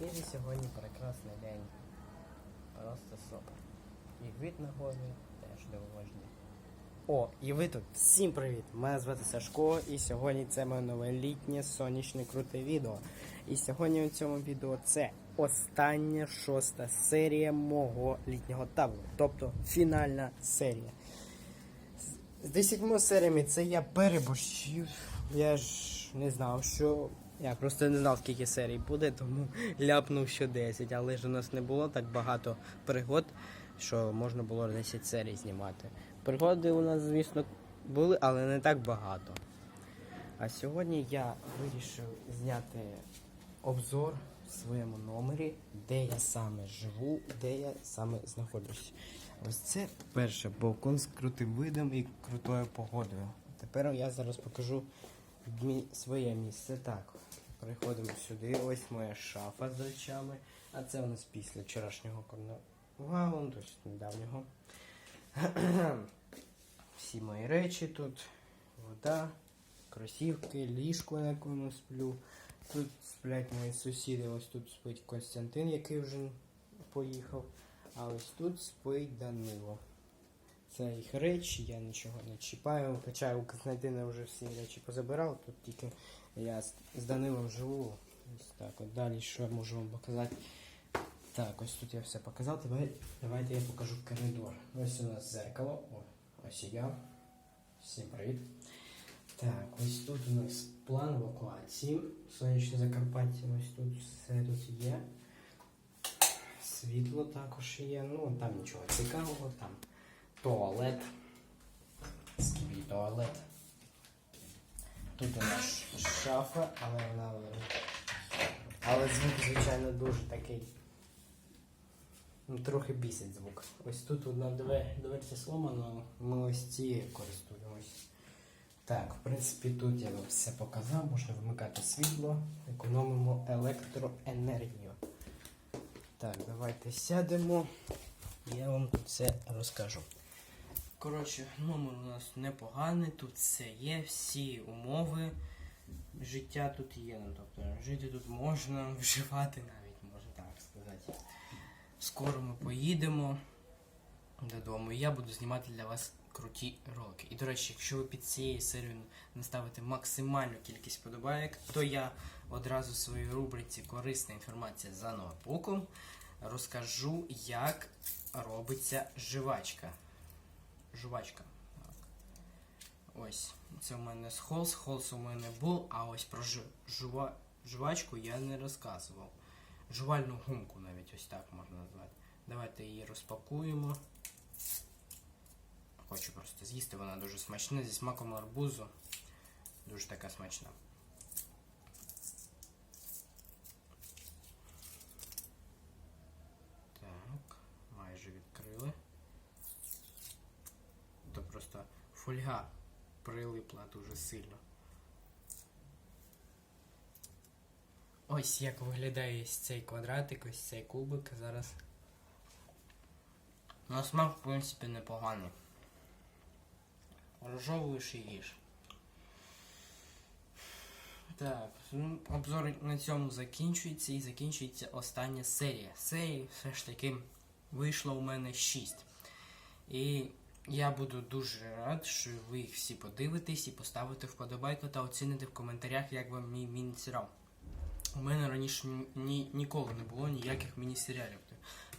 Же сьогодні прекрасний день. Просто супер. І вид на горі теж дивовижний. О, і ви тут. Всім привіт! Мене звати Сашко, і сьогодні це моє нове літнє сонячне круте відео. І сьогодні у цьому відео це остання шоста серія мого літнього табору. Тобто фінальна серія. З 10 серіями це я переборщив. Я ж не знав, що. Я просто не знав, скільки серій буде, тому ляпнув, що 10. Але ж у нас не було так багато пригод, що можна було 10 серій знімати. Пригоди у нас, звісно, були, але не так багато. А сьогодні я вирішив зняти обзор в своєму номері, де я саме живу, де я саме знаходжусь. Ось це перше балкон з крутим видом і крутою погодою. Тепер я зараз покажу своє місце. Так, приходимо сюди. Ось моя шафа з речами. А це у нас після вчорашнього карнавалу, тобто недавнього. Всі мої речі тут, вода, кросівки, ліжко, на якому сплю. Тут сплять мої сусіди, ось тут спить Константин, який вже поїхав. А ось тут спить Данило. Це їх речі, я нічого не чіпаю. Хоча у Константина вже всі речі позабирав, тут тільки я з Данилом живу. Ось так от далі, що я можу вам показати. Так, ось тут я все показав. Давай, давайте я покажу коридор. Ось у нас зеркало. О, ось я. Всім привіт. Так, ось тут у нас план евакуації. Сонячне Закарпаття, ось тут все тут є. Світло також є. Ну, там нічого цікавого, там туалет. Скібій туалет. Тут у нас шафа, але вона. Але звук, звичайно, дуже такий. Ну, трохи бісить звук. Ось тут одна двер, дверця сломана, ми ось цією користуємось. Так, в принципі, тут я вам все показав, можна вимикати світло, економимо електроенергію. Так, давайте сядемо. Я вам все розкажу. Коротше, номер у нас непоганий, тут все є, всі умови. Життя тут є, ну тобто жити тут можна, вживати навіть, можна так сказати. Скоро ми поїдемо додому, і я буду знімати для вас круті ролики. І до речі, якщо ви під цією серією наставите максимальну кількість подобаєк, то я одразу в своїй рубриці Корисна інформація за ноутбуком розкажу, як робиться жвачка. Жвачка. Ось, це у мене з холс, холс у мене був, а ось про жува, жвачку я не розказував. Жувальну гумку навіть ось так можна назвати. Давайте її розпакуємо. Хочу просто з'їсти, вона дуже смачна, зі смаком арбузу. Дуже така смачна. Так, майже відкрили. То просто фольга прилипла дуже сильно. Ось як виглядає ось цей квадратик, ось цей кубик зараз. На смак, в принципі, непоганий. Розжовуєш і їж. Так, ну, обзор на цьому закінчується і закінчується остання серія. Серії все ж таки вийшло у мене 6. І я буду дуже рад, що ви їх всі подивитесь і поставите вподобайку та оціните в коментарях, як вам мій міні-серіал. У мене раніше ні, ніколи не було ніяких міні-серіалів.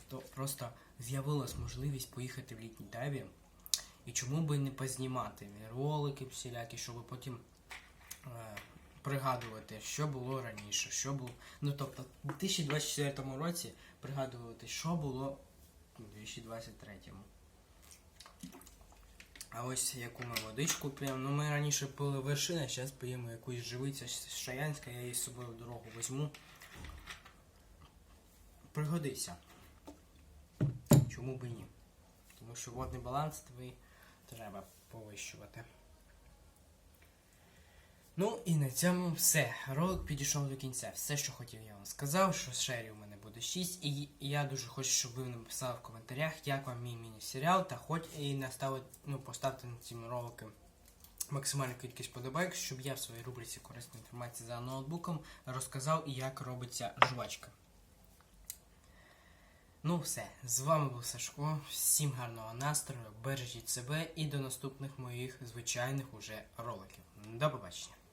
То просто з'явилась можливість поїхати в літній табір. І чому би не познімати ролики всілякі, щоб потім е, пригадувати, що було раніше, що було. Ну тобто, у 2024 році пригадувати, що було у 2023. А ось яку ми водичку п'ємо. Ну ми раніше пили вершина, зараз п'ємо якусь живиця Шаянська, я її з собою в дорогу візьму. Пригодиться. Чому б і ні? Тому що водний баланс твій треба повищувати. Ну і на цьому все. Ролик підійшов до кінця. Все, що хотів, я вам сказав, що шерів у мене буде 6. І я дуже хочу, щоб ви написали в коментарях, як вам мій міні-серіал, та хоч і наставити, ну, поставте на цим роликам максимальну кількість подобайок, щоб я в своїй рубриці корисна інформація за ноутбуком розказав, як робиться жвачка. Ну все, з вами був Сашко. Всім гарного настрою, бережіть себе і до наступних моїх звичайних уже роликів. До побачення.